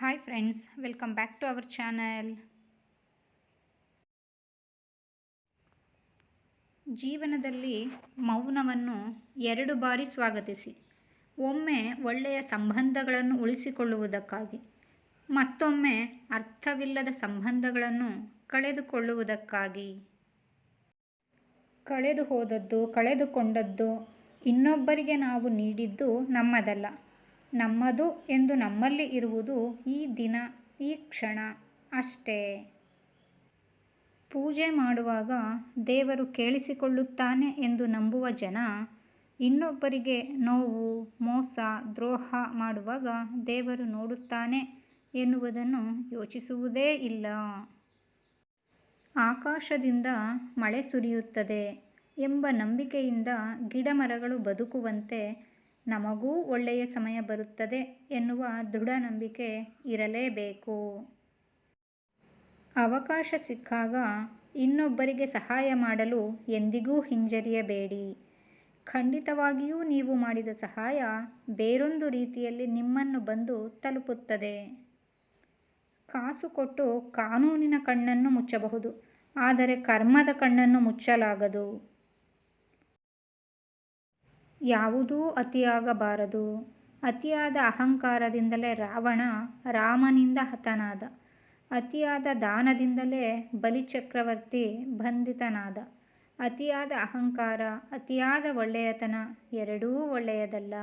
Hi friends welcome back to our channel ಜೀವನದಲ್ಲಿ ಮೌನವನ್ನು ಎರಡು ಬಾರಿ ಸ್ವಾಗತಿಸಿ. ಒಮ್ಮೆ ಒಳ್ಳೆಯ ಸಂಬಂಧಗಳನ್ನು ಉಳಿಸಿಕೊಳ್ಳುವುದಕ್ಕಾಗಿ, ಮತ್ತೊಮ್ಮೆ ಅರ್ಥವಿಲ್ಲದ ಸಂಬಂಧಗಳನ್ನು ಕಳೆದುಕೊಳ್ಳುವುದಕ್ಕಾಗಿ. ಕಳೆದು ಹೋದದ್ದು ಕಳೆದುಕೊಂಡದ್ದು ಇನ್ನೊಬ್ಬರಿಗೆ ನಾವು ನೀಡಿದ್ದು ನಮ್ಮದಲ್ಲ. ನಮ್ಮದು ಎಂದು ನಮ್ಮಲ್ಲಿ ಇರುವುದು ಈ ದಿನ, ಈ ಕ್ಷಣ ಅಷ್ಟೇ. ಪೂಜೆ ಮಾಡುವಾಗ ದೇವರು ಕೇಳಿಸಿಕೊಳ್ಳುತ್ತಾನೆ ಎಂದು ನಂಬುವ ಜನ, ಇನ್ನೊಬ್ಬರಿಗೆ ನೋವು, ಮೋಸ, ದ್ರೋಹ ಮಾಡುವಾಗ ದೇವರು ನೋಡುತ್ತಾನೆ ಎನ್ನುವುದನ್ನು ಯೋಚಿಸುವುದೇ ಇಲ್ಲ. ಆಕಾಶದಿಂದ ಮಳೆ ಸುರಿಯುತ್ತದೆ ಎಂಬ ನಂಬಿಕೆಯಿಂದ ಗಿಡಮರಗಳು ಬದುಕುವಂತೆ ನಮಗೂ ಒಳ್ಳೆಯ ಸಮಯ ಬರುತ್ತದೆ ಎನ್ನುವ ದೃಢ ನಂಬಿಕೆ ಇರಲೇಬೇಕು. ಅವಕಾಶ ಸಿಕ್ಕಾಗ ಇನ್ನೊಬ್ಬರಿಗೆ ಸಹಾಯ ಮಾಡಲು ಎಂದಿಗೂ ಹಿಂಜರಿಯಬೇಡಿ. ಖಂಡಿತವಾಗಿಯೂ ನೀವು ಮಾಡಿದ ಸಹಾಯ ಬೇರೊಂದು ರೀತಿಯಲ್ಲಿ ನಿಮ್ಮನ್ನು ಬಂದು ತಲುಪುತ್ತದೆ. ಕಾಸು ಕೊಟ್ಟು ಕಾನೂನಿನ ಕಣ್ಣನ್ನು ಮುಚ್ಚಬಹುದು, ಆದರೆ ಕರ್ಮದ ಕಣ್ಣನ್ನು ಮುಚ್ಚಲಾಗದು. ಯಾವುದೂ ಅತಿಯಾಗಬಾರದು. ಅತಿಯಾದ ಅಹಂಕಾರದಿಂದಲೇ ರಾವಣ ರಾಮನಿಂದ ಹತನಾದ. ಅತಿಯಾದ ದಾನದಿಂದಲೇ ಬಲಿಚಕ್ರವರ್ತಿ ಬಂಧಿತನಾದ. ಅತಿಯಾದ ಅಹಂಕಾರ, ಅತಿಯಾದ ಒಳ್ಳೆಯತನ ಎರಡೂ ಒಳ್ಳೆಯದಲ್ಲ.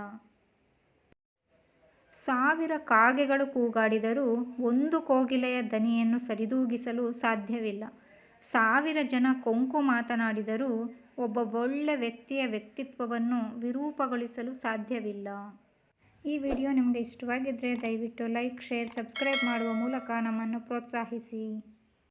ಸಾವಿರ ಕಾಗೆಗಳು ಕೂಗಾಡಿದರೂ ಒಂದು ಕೋಗಿಲೆಯ ದನಿಯನ್ನು ಸರಿದೂಗಿಸಲು ಸಾಧ್ಯವಿಲ್ಲ. ಸಾವಿರ ಜನ ಕೊಂಕು ಮಾತನಾಡಿದರೂ ಒಬ್ಬ ಒಳ್ಳೆ ವ್ಯಕ್ತಿಯ ವ್ಯಕ್ತಿತ್ವವನ್ನು ವಿರೂಪಗೊಳಿಸಲು ಸಾಧ್ಯವಿಲ್ಲ. ಈ ವಿಡಿಯೋ ನಿಮಗೆ ಇಷ್ಟವಾಗಿದ್ದರೆ ದಯವಿಟ್ಟು ಲೈಕ್, ಶೇರ್, ಸಬ್ಸ್ಕ್ರೈಬ್ ಮಾಡುವ ಮೂಲಕ ನಮ್ಮನ್ನು ಪ್ರೋತ್ಸಾಹಿಸಿ.